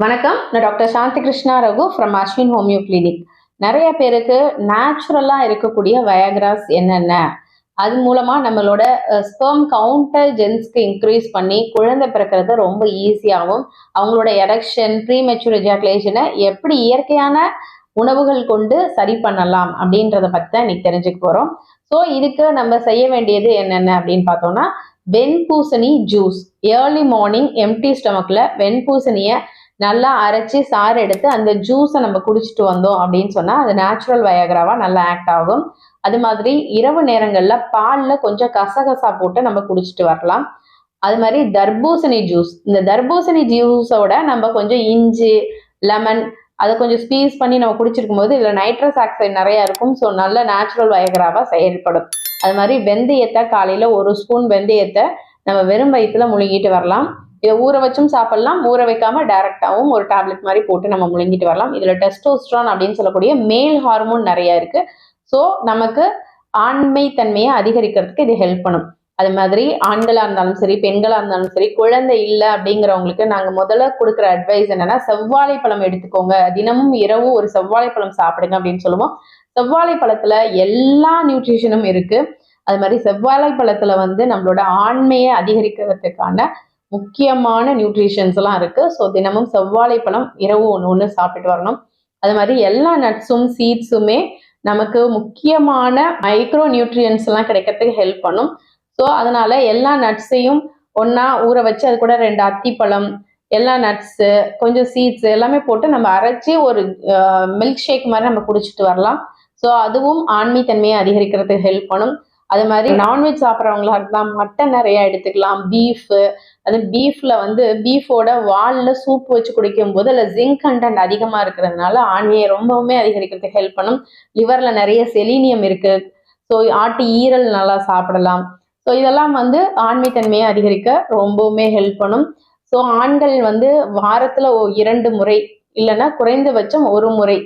வணக்கம். நான் doctor Shanthi Krishna Raghu from Ashwin homeo clinic. நிறைய பேருக்கு நேச்சுரலாக இருக்கக்கூடிய வயக்ராஸ் என்னென்ன? அது மூலமாக நம்மளோட ஸ்பெர்ம் கவுண்டர் ஜென்ஸ்க்கு இன்க்ரீஸ் பண்ணி குழந்தை பிறக்கிறது ரொம்ப ஈஸியாகவும் அவங்களோட எரெக்ஷன் ப்ரீமெச்சூர் ஜாக்லேஷனை எப்படி இயற்கையான உணவுகள் கொண்டு சரி பண்ணலாம் அப்படின்றத பற்றி தான் இன்னைக்கு தெரிஞ்சுக்க போகிறோம் ஸோ இதுக்கு நம்ம செய்ய வேண்டியது என்னென்ன அப்படின்னு பார்த்தோம்னா வெண்பூசணி ஜூஸ் ஏர்லி மார்னிங் எம்டி ஸ்டமக்கில் வெண்பூசணியை நல்லா அரைச்சி சாறு எடுத்து அந்த ஜூஸை நம்ம குடிச்சிட்டு வந்தோம் அப்படின்னு சொன்னால் அது நேச்சுரல் வயக்ராவாக நல்லா ஆக்ட் ஆகும். அது மாதிரி இரவு நேரங்களில் பாலில் கொஞ்சம் கசகசா போட்டு நம்ம குடிச்சிட்டு வரலாம். அது மாதிரி தர்பூசணி ஜூஸ் இந்த தர்பூசணி ஜூஸோட நம்ம கொஞ்சம் இஞ்சி லெமன் அதை கொஞ்சம் ஸ்பீஸ் பண்ணி நம்ம குடிச்சிருக்கும் போது இதில் நைட்ரஸ் ஆக்சைடு நிறையா இருக்கும். ஸோ நல்ல நேச்சுரல் வயக்ராவாக செயல்படும். அது மாதிரி வெந்தயத்தை காலையில் ஒரு ஸ்பூன் வெந்தயத்தை நம்ம வெறும் வயிற்றுல முழுங்கிட்டு வரலாம். இதை ஊற வச்சும் சாப்பிடலாம் ஊற வைக்காம டைரக்டாகவும் ஒரு டேப்லெட் மாதிரி போட்டு நம்ம முழுங்கிட்டு வரலாம். இதில் டெஸ்டோஸ்ட்ரான் அப்படின்னு சொல்லக்கூடிய மேல் ஹார்மோன் நிறைய இருக்கு. ஸோ நமக்கு ஆண்மை தன்மையை அதிகரிக்கிறதுக்கு இது ஹெல்ப் பண்ணும். அது மாதிரி ஆண்களாக இருந்தாலும் சரி பெண்களாக இருந்தாலும் சரி குழந்தை இல்லை அப்படிங்கிறவங்களுக்கு நாங்கள் முதல்ல கொடுக்குற அட்வைஸ் என்னன்னா செவ்வாழை பழம் எடுத்துக்கோங்க. தினமும் இரவு ஒரு செவ்வாழை பழம் சாப்பிடுங்க அப்படின்னு சொல்லுவோம். செவ்வாழை பழத்துல எல்லா நியூட்ரிஷனும் இருக்கு. அது மாதிரி செவ்வாழை பழத்துல வந்து நம்மளோட ஆண்மையை அதிகரிக்கிறதுக்கான முக்கியமான நியூட்ரிஷன்ஸ் எல்லாம் இருக்கு. ஸோ தினமும் செவ்வாழை பழம் இரவு ஒன்று ஒன்று சாப்பிட்டு வரணும். அது மாதிரி எல்லா நட்ஸும் சீட்ஸுமே நமக்கு முக்கியமான மைக்ரோ நியூட்ரியன்ஸ் எல்லாம் கிடைக்கிறதுக்கு ஹெல்ப் பண்ணும். ஸோ அதனால எல்லா நட்ஸையும் ஒன்றா ஊற வச்சு அது கூட ரெண்டு அத்திப்பழம் எல்லா நட்ஸு கொஞ்சம் சீட்ஸ் எல்லாமே போட்டு நம்ம அரைச்சி ஒரு மில்க் ஷேக் மாதிரி நம்ம குடிச்சிட்டு வரலாம். ஸோ அதுவும் ஆண்மைத்தன்மையை அதிகரிக்கிறதுக்கு ஹெல்ப் பண்ணும். அது மாதிரி நான்வெஜ் சாப்பிட்றவங்களா இருந்தால் மட்டன் நிறைய எடுத்துக்கலாம். பீஃபு அது பீஃப்ல வந்து பீஃபோட வாலில் சூப் வச்சு குடிக்கும் போது அதில் ஜிங்க் கண்டென்ட் அதிகமாக இருக்கிறதுனால ஆண்மையை ரொம்பவுமே அதிகரிக்கிறதுக்கு ஹெல்ப் பண்ணும். லிவரில் நிறைய செலீனியம் இருக்கு. ஸோ ஆட்டு ஈரல் நல்லா சாப்பிடலாம். ஸோ இதெல்லாம் வந்து ஆண்மைத்தன்மையை அதிகரிக்க ரொம்பவுமே ஹெல்ப் பண்ணும். ஸோ ஆண்கள் வந்து வாரத்தில் இரண்டு முறை இல்லைன்னா குறைந்தபட்சம் ஒரு முறை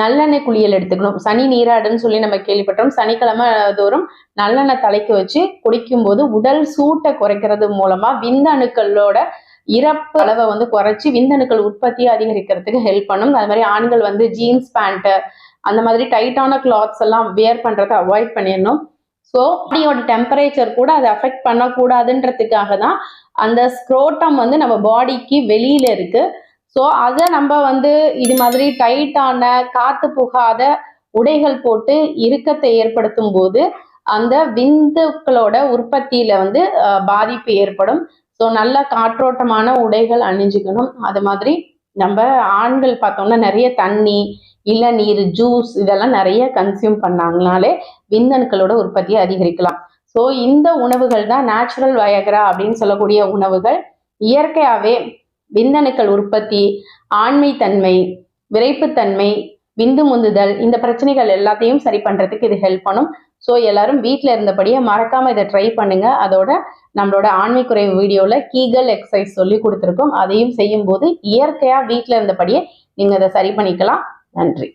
நல்லெண்ணெய் குளியல் எடுத்துக்கணும். சனி நீராடுன்னு சொல்லி நம்ம கேள்விப்பட்டோம். சனிக்கிழமை தோறும் நல்லெண்ணெய் தலைக்கு வச்சு குடிக்கும்போது உடல் சூட்டை குறைக்கிறது மூலமா விந்தணுக்களோட இறப்பு அளவை வந்து குறைச்சி விந்தணுக்கள் உற்பத்தியை அதிகரிக்கிறதுக்கு ஹெல்ப் பண்ணும். அது மாதிரி ஆண்கள் வந்து ஜீன்ஸ் பேண்ட்டு அந்த மாதிரி டைட்டான கிளாத்ஸ் எல்லாம் வியர் பண்ணுறதை அவாய்ட் பண்ணிடணும். ஸோ பாடியோட டெம்பரேச்சர் கூட அதை அஃபெக்ட் பண்ணக்கூடாதுன்றதுக்காக தான் அந்த ஸ்க்ரோட்டம் வந்து நம்ம பாடிக்கு வெளியில இருக்குது ஸோ அதை நம்ம வந்து இது மாதிரி டைட்டான காத்து புகாத உடைகள் போட்டு இறுக்கத்தை ஏற்படுத்தும் போது அந்த விந்துக்களோட உற்பத்தியில வந்து பாதிப்பு ஏற்படும். ஸோ நல்ல காற்றோட்டமான உடைகள் அணிஞ்சுக்கணும். அது மாதிரி நம்ம ஆண்கள் பார்த்தோம்னா நிறைய தண்ணி இளநீர் ஜூஸ் இதெல்லாம் நிறைய கன்சியூம் பண்ணாங்கனாலே விந்தணுக்களோட உற்பத்தியை அதிகரிக்கலாம். ஸோ இந்த உணவுகள் தான் நேச்சுரல் வயக்ரா அப்படின்னு சொல்லக்கூடிய உணவுகள். இயற்கையாகவே விந்தணுக்கள் உற்பத்தி ஆண்மை தன்மை விரைப்புத்தன்மை விந்து முந்துதல் இந்த பிரச்சனைகள் எல்லாத்தையும் சரி பண்ணுறதுக்கு இது ஹெல்ப் பண்ணும். ஸோ எல்லாரும் வீட்டில் இருந்தபடியே மறக்காமல் இதை ட்ரை பண்ணுங்க. அதோட நம்மளோட ஆண்மை குறைவு வீடியோவில் கீகல் எக்ஸசைஸ் சொல்லி கொடுத்துருக்கோம். அதையும் செய்யும்போது இயற்கையாக வீட்டில் இருந்தபடியே நீங்கள் அதை சரி பண்ணிக்கலாம். நன்றி.